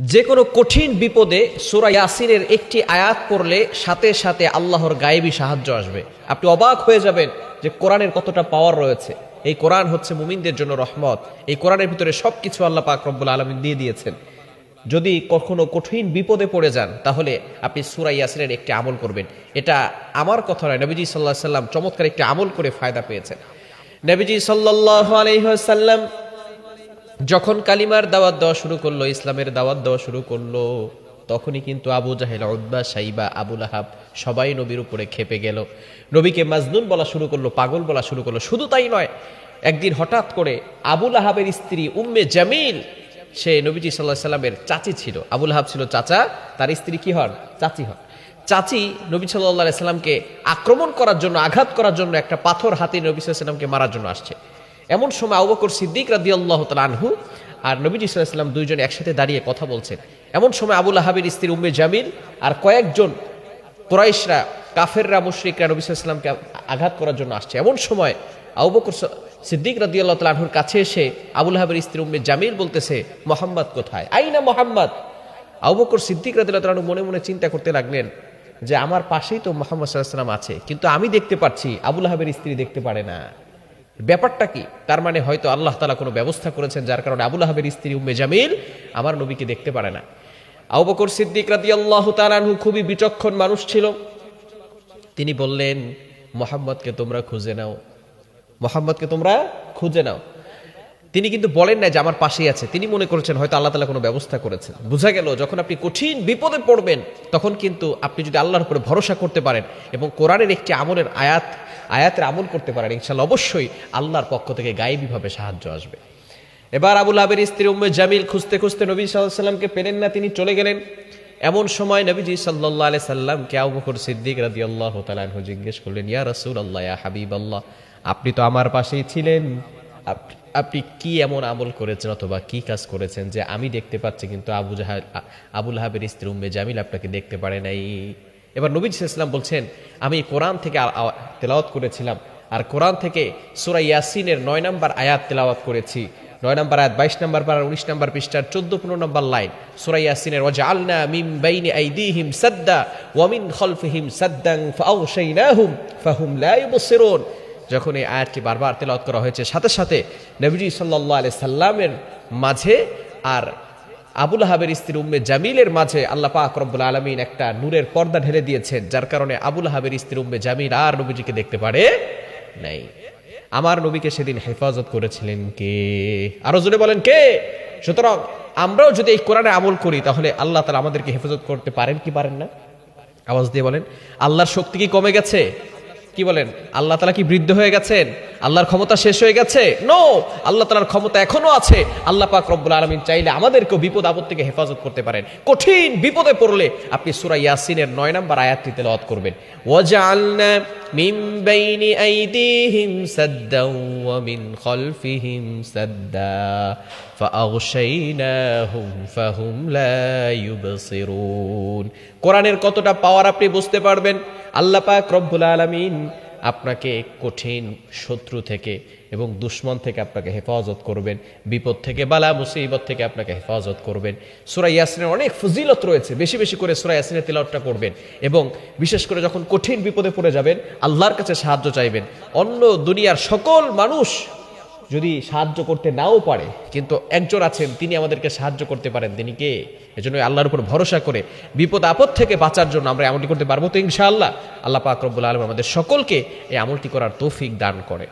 যে কোনো কঠিন বিপদে সুরা ইয়াসিনের একটি আয়াত পড়লে সাথে সাথে আল্লাহর গায়েবী সাহায্য আসবে। আপনি অবাক হয়ে যাবেন যে কোরআনের কতটা পাওয়ার রয়েছে। এই কোরআন হচ্ছে মুমিনদের জন্য রহমত। এই কোরআনের ভিতরে সবকিছু আল্লাহ পাক রব্বুল আলমিন দিয়ে দিয়েছেন। যদি কখনো কঠিন বিপদে পড়ে যান, তাহলে আপনি সুরা ইয়াসিনের একটি আমল করবেন। এটা আমার কথা নয়, নবীজি সাল্লাহ সাল্লাম চমৎকার একটি আমল করে ফায়দা পেয়েছেন। নবীজি সাল্লাহ আলহিহাল্লাম যখন কালিমার দাওয়াত দেওয়া শুরু করল, ইসলামের দাওয়াত দেওয়া শুরু করল, তখনই কিন্তু আবু জাহেল উদ্বা সাইবা আবুল আহাব সবাই নবীর উপরে খেপে গেল। নবীকে মাজনুন বলা শুরু করল, পাগল বলা শুরু করল। শুধু তাই নয়, একদিন হঠাৎ করে আবুল আহাবের স্ত্রী উম্মে জামিল, সে নবীজি সাল্লাহ সাল্লামের চাচি ছিল। আবুল আহাব ছিল চাচা, তার স্ত্রী কি হন? চাচি হন। চাচি নবী সাল্লাহ সাল্লামকে আক্রমণ করার জন্য, আঘাত করার জন্য একটা পাথর হাতে নবী সাল্লাহ সাল্লামকে মারার জন্য আসছে। এমন সময় আবু বকর সিদ্দিক রাদি আল্লাহ আনহু আর নবীজি সাল্লাম দুইজন একসাথে দাঁড়িয়ে কথা বলছেন। এমন সময় আবুল আহাবের স্ত্রী উম্মে জামিল আর কয়েকজন কোরাইশরা, কাফেররা, মুশরিকরা নবী সাল্লামকে আঘাত করার জন্য আসছে। এমন সময় আবু বকর স- সিদ্দিক রাদি আল্লাহ আনহুর কাছে এসে আবুল আহাবের স্ত্রী উম্মে জামিল বলতেছে, মোহাম্মদ কোথায়? আইনা মোহাম্মদ। আবু বকর সিদ্দিক রাদি আল্লাহ আনহু মনে মনে চিন্তা করতে লাগলেন যে, আমার পাশেই তো মোহাম্মদ সাল্লাম আছে, কিন্তু আমি দেখতে পাচ্ছি আবুল আহাবের স্ত্রী দেখতে পারে না। ব্যাপারটা কি? তার মানে হয়তো আল্লাহ তালা কোনো ব্যবস্থা করেছেন যার কারণে আবুল আহাবের স্ত্রী উম্মে জামিল আমার নবীকে দেখতে পারে না। আবু বকর সিদ্দিক রাদি আল্লাহ তালানহু খুবই বিচক্ষণ মানুষ ছিল। তিনি বললেন, মোহাম্মদকে তোমরা খুঁজে নাও। মোহাম্মদকে তোমরা খুঁজে নাও। তিনি কিন্তু বলেন না যে আমার পাশেই আছে। তিনি মনে করেছেন হয়তো আল্লাহ তালা কোনো ব্যবস্থা করেছেন। বোঝা গেল, যখন আপনি কঠিন বিপদে পড়বেন, তখন কিন্তু আপনি যদি আল্লাহর উপরে ভরসা করতে পারেন এবং কোরআনের একটি আমলের আয়াত আয়াতের আমল করতে পারেন ইনশাল্লাহ অবশ্যই আল্লাহর পক্ষ থেকে গায়েবীভাবে সাহায্য আসবে। এবার আবুল আবের স্ত্রী উম্মে জামিল খুঁজতে খুঁজতে নবী সাল্লামকে পেলেন না, তিনি চলে গেলেন। এমন সময় নবীজি সাল্লাহ আলি সাল্লামকে আবু বকর সিদ্দিক রাদি আল্লাহ তালাহু জিজ্ঞেস করলেন, ইয়া রসুল আল্লাহ ইয়া হাবিব আল্লাহ আপনি তো আমার পাশেই ছিলেন। আপনি কি এমন আমল করেছেন অথবা কি কাজ করেছেন যে আমি দেখতে পাচ্ছি কিন্তু আবু জাহাল আবুল হাবের স্ত্রী উম্মে জামিল আপনাকে দেখতে পারে নাই? এবার নবী ইসলাম বলছেন, আমি কোরআন থেকে তেলাওয়াত করেছিলাম। আর কোরআন থেকে সুরা ইয়াসিনের নয় নম্বর আয়াত তেলাওয়াত করেছি। নয় নম্বর আয়াত বাইশ নম্বর পাড়ার উনিশ নম্বর পৃষ্ঠার চোদ্দ পনেরো নম্বর লাইন। সুরা ইয়াসিনের ওয়াজআলনা মিন বাইনি আইদিহিম সাদ্দা ওয়া মিন খলফিহিম সাদ্দান ফাআগশাইনাহুম ফাহুম লা ইউবসিরুন যখন এই আয়াতটি বারবার তেলাওয়াত করা হয়েছে, সাথে সাথে নবীজি সাল্লাল্লাহু আলাইহি সাল্লামের মাঝে আর আবুল আহাবের স্ত্রী উম্মে জামিলের মাঝে আল্লাহ পাক রব্বুল আলমিন একটা নূরের পর্দা ঢেলে দিয়েছেন, যার কারণে আবুল আহাবের স্ত্রী উম্মে জামিল আর নবীজিকে দেখতে পারে নাই। আমার নবীকে সেদিন হেফাজত করেছিলেন কে? আরও জোরে বলেন কে? সুতরাং আমরাও যদি এই কোরআনে আমল করি, তাহলে আল্লাহ তালা আমাদেরকে হেফাজত করতে পারেন কি পারেন না? আওয়াজ দিয়ে বলেন, আল্লাহর শক্তি কি কমে গেছে? কি বলেন? আল্লাহ তালা কি বৃদ্ধ হয়ে গেছেন? আল্লাহর ক্ষমতা শেষ হয়ে গেছে? নো আল্লাহ তালার ক্ষমতা এখনও আছে। আল্লাহ পাক রব্বুল আলমিন চাইলে আমাদেরকেও বিপদ আপদ থেকে হেফাজত করতে পারেন। কঠিন বিপদে পড়লে আপনি সুরা ইয়াসিনের নয় নম্বর আয়াতটি তেলাওয়াত করবেন। মিন ফাহুম কোরআনের কতটা পাওয়ার আপনি বুঝতে পারবেন? আল্লাহ পাক রব্বুল আলমিন আপনাকে কঠিন শত্রু থেকে এবং দুশ্মন থেকে আপনাকে হেফাজত করবেন, বিপদ থেকে বালা, মুসিবত থেকে আপনাকে হেফাজত করবেন। সুরাই ইয়াসিনের অনেক ফজিলত রয়েছে, বেশি বেশি করে সুরাই ইয়াসিনের তেলাওয়াতটা করবেন এবং বিশেষ করে যখন কঠিন বিপদে পড়ে যাবেন, আল্লাহর কাছে সাহায্য চাইবেন। অন্য দুনিয়ার সকল মানুষ যদি সাহায্য করতে নাও পারে, কিন্তু একজন আছেন, তিনি আমাদেরকে সাহায্য করতে পারেন, তিনি কে? এজন্য আল্লাহর উপর ভরসা করে বিপদ আপদ থেকে বাঁচার জন্য আমরা এমনটি করতে পারব তো ইনশাআল্লাহ। আল্লাহ পাক রব্বুল আলম আমাদের সকলকে এই আমলটি করার তৌফিক দান করে।